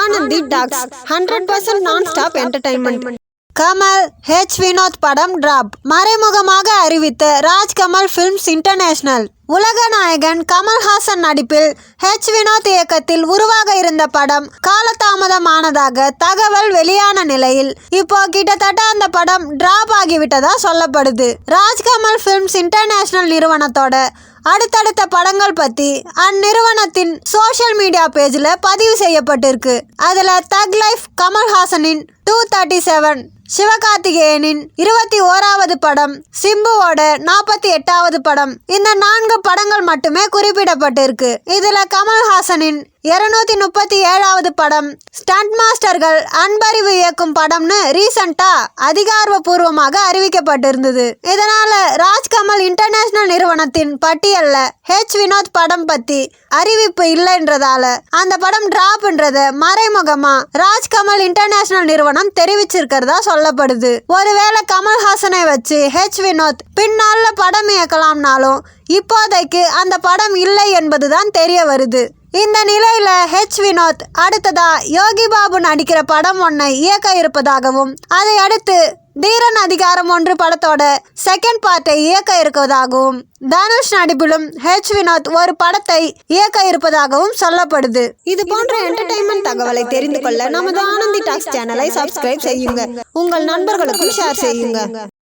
Anandhi talks hundred percent nonstop entertainment Kamal H Vinoth படம் drop மறைமுகமாக அறிவித்த Rajkamal films international உலக நாயகன் கமல்ஹாசன் நடிப்பில் ஹெச் வினோத் இயக்கத்தில் உருவாக இருந்த படம் காலதாமதமானதாக தகவல் வெளியான நிலையில் இப்போ கிட்டத்தட்ட அந்த படம் டிராப் ஆகிவிட்டதா சொல்லப்படுது. ராஜ்கமல் ஃபிலிம்ஸ் இன்டர்நேஷனல் நிறுவனத்தோட அடுத்தடுத்த படங்கள் பற்றி அந்நிறுவனத்தின் சோஷியல் மீடியா பேஜில் பதிவு செய்யப்பட்டிருக்கு. அதில் தக் லைஃப் கமல்ஹாசனின் டூ தேர்ட்டி செவன் சிவகார்த்திகேயனின் இருபத்தி ஓராவது படம் சிம்புவோட நாற்பத்தி எட்டாவது படம். இந்த நான்கு படங்கள் மட்டுமே குறிப்பிடப்பட்டிருக்கு. இதுல கமல்ஹாசனின் இருநூத்தி முப்பத்தி ஏழாவது படம் ஸ்டண்ட் மாஸ்டர்கள் அன்பறிவு இயக்கும் படம்னு ரீசண்டா அதிகாரப்பூர்வமாக அறிவிக்கப்பட்டிருந்தது. இதனால ராஜ்கமல் இன்டர்நேஷனல் நிறுவனத்தின் பட்டியல்ல ஹெச் வினோத் படம் பத்தி அறிவிப்பு இல்லைன்றதால அந்த படம் டிராப்ன்றத மறைமுகமா ராஜ்கமல் இன்டர்நேஷனல் நிறுவனம் தெரிவிச்சிருக்கிறதா சொல்லப்படுது. ஒருவேளை கமல்ஹாசனை வச்சு ஹெச் வினோத் பின்னால படம் இயக்கலாம்னாலும் இப்போதைக்கு அந்த படம் இல்லை என்பதுதான் தெரிய வருது. இந்த நிலையில ஹெச் வினோத் அடுத்ததா யோகி பாபு நடிக்கிற படம் ஒன்றை இயக்க இருப்பதாகவும் அதை அடுத்து தீரன் அதிகாரம் ஒன்று படத்தோட செகண்ட் பார்ட்டை இயக்க இருப்பதாகவும் தனுஷ் நடிப்பிலும் ஹெச் வினோத் ஒரு படத்தை இயக்க இருப்பதாகவும் சொல்லப்படுது. இது போன்ற என்டர்டைன்மெண்ட் தகவலை தெரிந்து கொள்ள நமது ஆனந்தி டாக்ஸ் சேனலை சப்ஸ்கிரைப் செய்யுங்க. உங்கள் நண்பர்களுக்கும் ஷேர் செய்யுங்க.